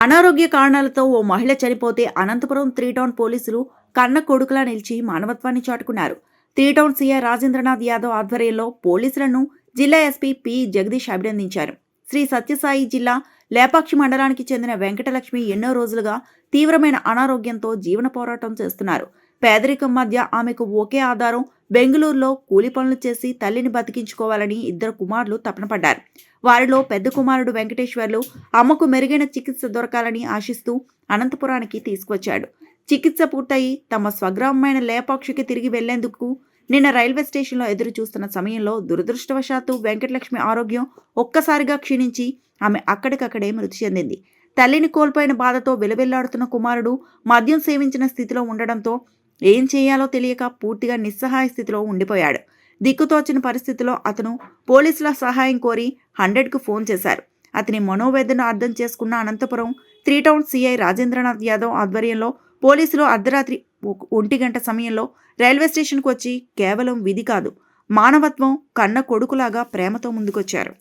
అనారోగ్య కారణాలతో ఓ మహిళ చనిపోతే అనంతపురం త్రీ టౌన్ పోలీసులు కన్న కొడుకులా నిలిచి మానవత్వాన్ని చాటుకున్నారు. Three town CI Rajendranath Yadav ఆధ్వర్యంలో పోలీసులను జిల్లా ఎస్పీ పి జగదీష్ అభినందించారు. శ్రీ సత్యసాయి జిల్లా లేపాక్షి మండలానికి చెందిన వెంకటలక్ష్మి ఎన్నో రోజులుగా తీవ్రమైన అనారోగ్యంతో జీవన పోరాటం చేస్తున్నారు. పేదరికం మధ్య ఆమెకు ఒకే ఆధారం బెంగళూరులో కూలి పనులు చేసి తల్లిని బతికించుకోవాలని ఇద్దరు కుమారులు తపనపడ్డారు వారిలో పెద్ద కుమారుడు వెంకటేశ్వర్లు అమ్మకు మెరుగైన చికిత్స దొరకాలని ఆశిస్తూ అనంతపురానికి తీసుకొచ్చాడు చికిత్స పూర్తయి తమ స్వగ్రామమైన లేపాక్షికి తిరిగి వెళ్ళేందుకు నిన్న రైల్వే స్టేషన్లో ఎదురు చూస్తున్న సమయంలో దురదృష్టవశాత్తు వెంకటలక్ష్మి ఆరోగ్యం ఒక్కసారిగా క్షీణించి ఆమె అక్కడికక్కడే మృతి చెందింది. తల్లిని కోల్పోయిన బాధతో విలవిల్లాడుతున్న కుమారుడు మద్యం సేవించిన స్థితిలో ఉండడంతో ఏం చేయాలో తెలియక పూర్తిగా నిస్సహాయ స్థితిలో ఉండిపోయాడు. దిక్కుతోచిన పరిస్థితిలో అతను పోలీసుల సహాయం కోరి హండ్రెడ్కు ఫోన్ చేశారు. అతని మనోవేదన అర్థం చేసుకున్న Anantapuram three town CI Rajendranath Yadav ఆధ్వర్యంలో పోలీసులు అర్ధరాత్రి ఒంటి గంట సమయంలో రైల్వే స్టేషన్కు వచ్చి కేవలం విధి కాదు మానవత్వం కన్న కొడుకులాగా ప్రేమతో ముందుకొచ్చారు.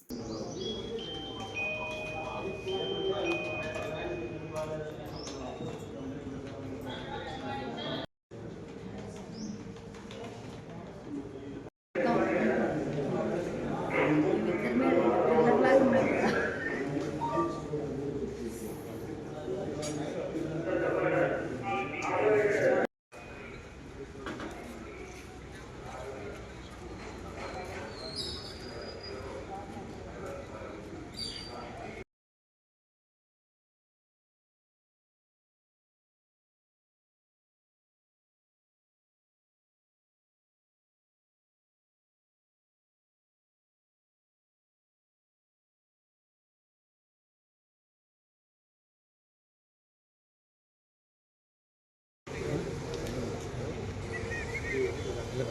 아,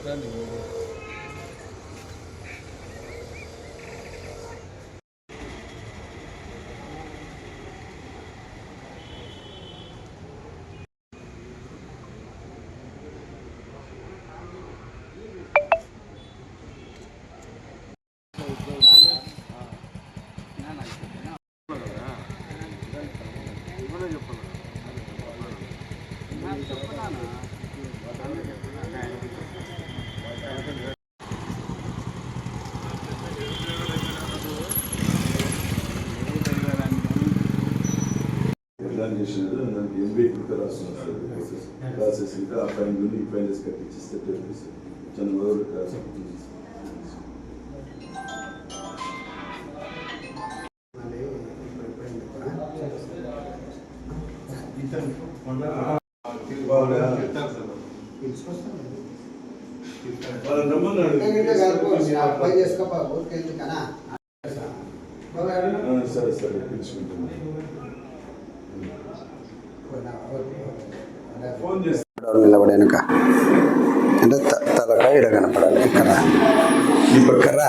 이번에 ప్లాన్ చేసినారు దానికి కూడా రాస్తున్నారు సార్ రాసేసి ఇంకా ఆ ఫైన్ నుండి ఈ ఫైన్ చేసి కట్టించేస్తే ఆ, సరే సరే పిలుచుకుంటున్నాను ఫోన్ నిలబడి వెనుక అంటే త- తలకాయ ఇడ కనపడాలి. ఇక్కడ ఇక్కడ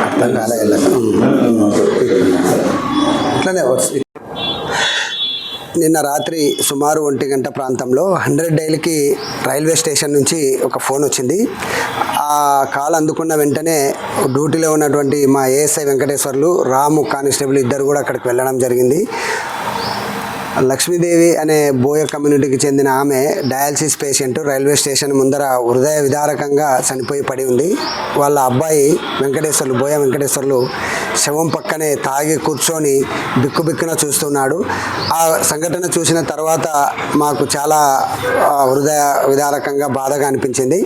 అర్థం కాలే అట్లనే నిన్న రాత్రి సుమారు ఒంటి గంట ప్రాంతంలో హండ్రెడ్ డైల్కి రైల్వే స్టేషన్ నుంచి ఒక ఫోన్ వచ్చింది. ఆ కాల్ అందుకున్న వెంటనే డ్యూటీలో ఉన్నటువంటి మా ఏఎస్ఐ వెంకటేశ్వర్లు రాము కానిస్టేబుల్ ఇద్దరు కూడా అక్కడికి వెళ్ళడం జరిగింది. లక్ష్మీదేవి అనే బోయ కమ్యూనిటీకి చెందిన ఆమె డయాలసిస్ పేషెంట్ రైల్వే స్టేషన్ ముందర హృదయ విదారకంగా చనిపోయి పడి ఉంది. వాళ్ళ అబ్బాయి వెంకటేశ్వర్లు బోయ వెంకటేశ్వర్లు శవం పక్కనే తాగి కూర్చొని బిక్కుబిక్కున చూస్తున్నాడు. ఆ సంఘటన చూసిన తర్వాత మాకు చాలా హృదయ విదారకంగా బాధగా అనిపించింది.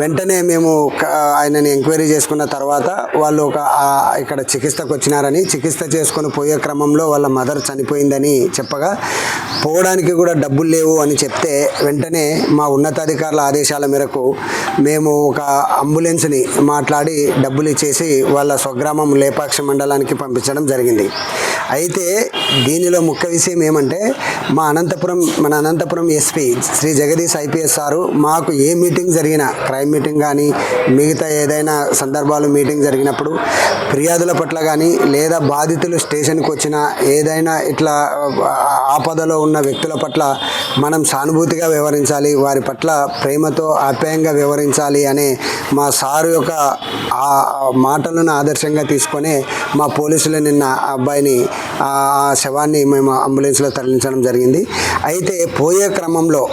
వెంటనే మేము ఆయనని ఎంక్వైరీ చేసుకున్న తర్వాత వాళ్ళు ఒక ఇక్కడ చికిత్సకు వచ్చినారని చికిత్స చేసుకొని పోయే క్రమంలో వాళ్ళ మదర్ చనిపోయిందని చెప్పగా పోవడానికి కూడా డబ్బులు లేవు అని చెప్తే వెంటనే మా ఉన్నతాధికారుల ఆదేశాల మేరకు మేము ఒక అంబులెన్స్ని మాట్లాడి డబ్బులు ఇచ్చేసి వాళ్ళ స్వగ్రామం లేపాక్షి మండలానికి పంపించడం జరిగింది. అయితే దీనిలో ముఖ్య విషయం ఏమంటే మా అనంతపురం మన Anantapuram SP Shri Jagadish IPS sir మాకు ఏ మీటింగ్ జరిగినా క్రైమ్ మీటింగ్ కానీ మిగతా ఏదైనా సందర్భాలు మీటింగ్ జరిగినప్పుడు ఫిర్యాదుల పట్ల కానీ లేదా బాధితులు స్టేషన్కి వచ్చిన ఏదైనా ఇట్లా ఆపదలో ఉన్న వ్యక్తుల పట్ల మనం సానుభూతిగా వ్యవహరించాలి వారి పట్ల ప్రేమతో ఆప్యాయంగా వ్యవహరించాలి అనే మా సారు యొక్క ఆ మాటలను ఆదర్శంగా తీసుకొని మా పోలీసులు నిన్న ఆ అబ్బాయిని ఆ శవాన్ని మేము అంబులెన్స్లో తరలించడం జరిగింది. అయితే పోయే క్రమంలో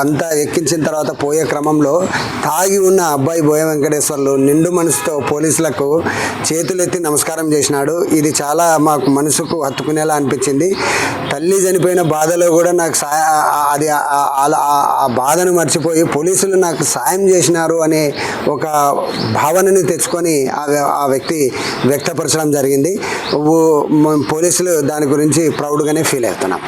అంతా ఎక్కించిన తర్వాత పోయే క్రమంలో తాగి ఉన్న అబ్బాయి బోయ వెంకటేశ్వర్లు నిండు మనసుతో పోలీసులకు చేతులెత్తి నమస్కారం చేసినాడు. ఇది చాలా మాకు మనసుకు హత్తుకునేలా అనిపించింది. తల్లి చనిపోయిన బాధలో కూడా నాకు సాయ అది ఆ- బాధను మర్చిపోయి పోలీసులు నాకు సాయం చేసినారు అనే ఒక భావనని తెచ్చుకొని ఆ వ్యక్తి వ్యక్తపరి వ్యక్తి జరిగింది. పోలీసులు దాని గురించి ప్రౌడ్గానే ఫీల్ అవుతున్నాం.